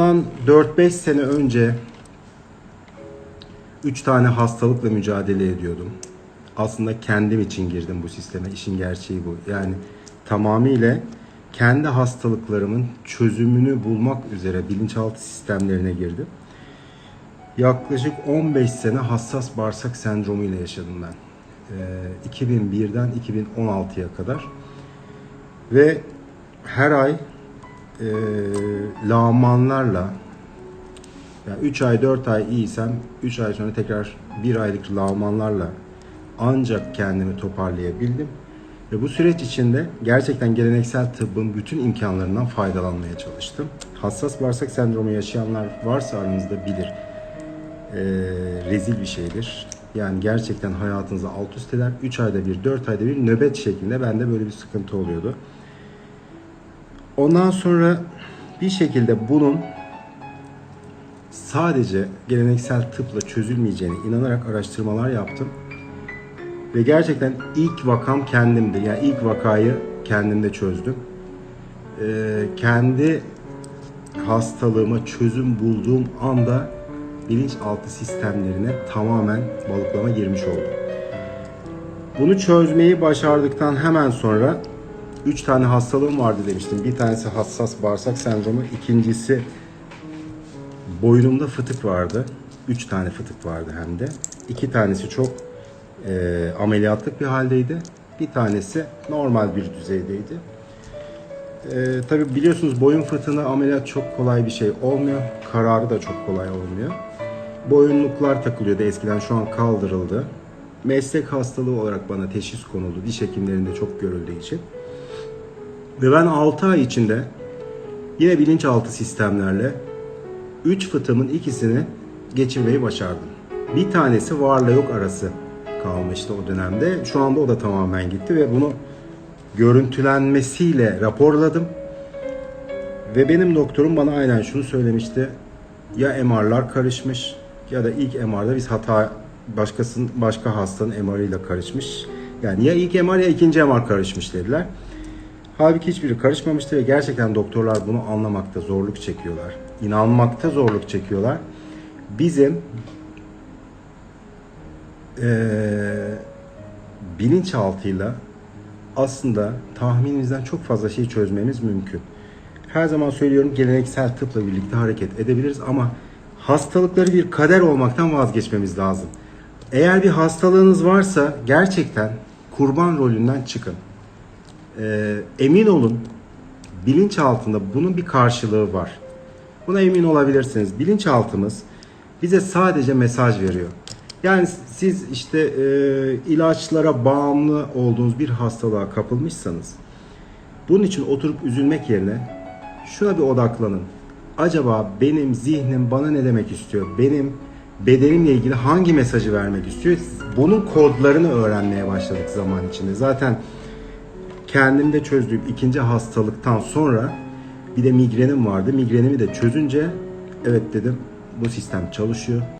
Bundan 4-5 sene önce 3 tane hastalıkla mücadele ediyordum. Aslında kendim için girdim bu sisteme. İşin gerçeği bu. Yani tamamıyla kendi hastalıklarımın çözümünü bulmak üzere bilinçaltı sistemlerine girdim. Yaklaşık 15 sene hassas bağırsak sendromu ile yaşadım ben. Ee, 2001'den 2016'ya kadar. Ve her ay e, lağmanlarla yani 3 ay 4 ay iyiysem 3 ay sonra tekrar 1 aylık lağmanlarla ancak kendimi toparlayabildim. Ve bu süreç içinde gerçekten geleneksel tıbbın bütün imkanlarından faydalanmaya çalıştım. Hassas bağırsak sendromu yaşayanlar varsa aranızda bilir. Ee, rezil bir şeydir. Yani gerçekten hayatınızı alt üst eder. 3 ayda bir, 4 ayda bir nöbet şeklinde bende böyle bir sıkıntı oluyordu. Ondan sonra bir şekilde bunun sadece geleneksel tıpla çözülmeyeceğine inanarak araştırmalar yaptım. Ve gerçekten ilk vakam kendimdi. Yani ilk vakayı kendimde çözdüm. Ee, kendi hastalığıma çözüm bulduğum anda bilinçaltı sistemlerine tamamen balıklama girmiş oldum. Bunu çözmeyi başardıktan hemen sonra 3 tane hastalığım vardı demiştim. Bir tanesi hassas bağırsak sendromu, ikincisi boynumda fıtık vardı. 3 tane fıtık vardı hem de. İki tanesi çok e, ameliyatlık bir haldeydi. Bir tanesi normal bir düzeydeydi. E, tabii biliyorsunuz boyun fıtığında ameliyat çok kolay bir şey olmuyor. Kararı da çok kolay olmuyor. Boyunluklar takılıyordu eskiden şu an kaldırıldı. Meslek hastalığı olarak bana teşhis konuldu. Diş hekimlerinde çok görüldüğü için. Ve ben 6 ay içinde yine bilinçaltı sistemlerle 3 fıtığımın ikisini geçirmeyi başardım. Bir tanesi varla yok arası kalmıştı o dönemde. Şu anda o da tamamen gitti ve bunu görüntülenmesiyle raporladım. Ve benim doktorum bana aynen şunu söylemişti. Ya MR'lar karışmış ya da ilk MR'da biz hata başkasının başka hastanın MR'ıyla karışmış. Yani ya ilk MR ya ikinci MR karışmış dediler. Halbuki hiçbiri karışmamıştı ve gerçekten doktorlar bunu anlamakta zorluk çekiyorlar. İnanmakta zorluk çekiyorlar. Bizim eee bilinçaltıyla aslında tahminimizden çok fazla şey çözmemiz mümkün. Her zaman söylüyorum geleneksel tıpla birlikte hareket edebiliriz ama hastalıkları bir kader olmaktan vazgeçmemiz lazım. Eğer bir hastalığınız varsa gerçekten kurban rolünden çıkın. Ee, emin olun bilinç altında bunun bir karşılığı var. Buna emin olabilirsiniz. Bilinçaltımız bize sadece mesaj veriyor. Yani siz işte e, ilaçlara bağımlı olduğunuz bir hastalığa kapılmışsanız bunun için oturup üzülmek yerine şuna bir odaklanın. Acaba benim zihnim bana ne demek istiyor? Benim bedenimle ilgili hangi mesajı vermek istiyor? Bunun kodlarını öğrenmeye başladık zaman içinde. Zaten kendimde çözdüğüm ikinci hastalıktan sonra bir de migrenim vardı. Migrenimi de çözünce evet dedim bu sistem çalışıyor.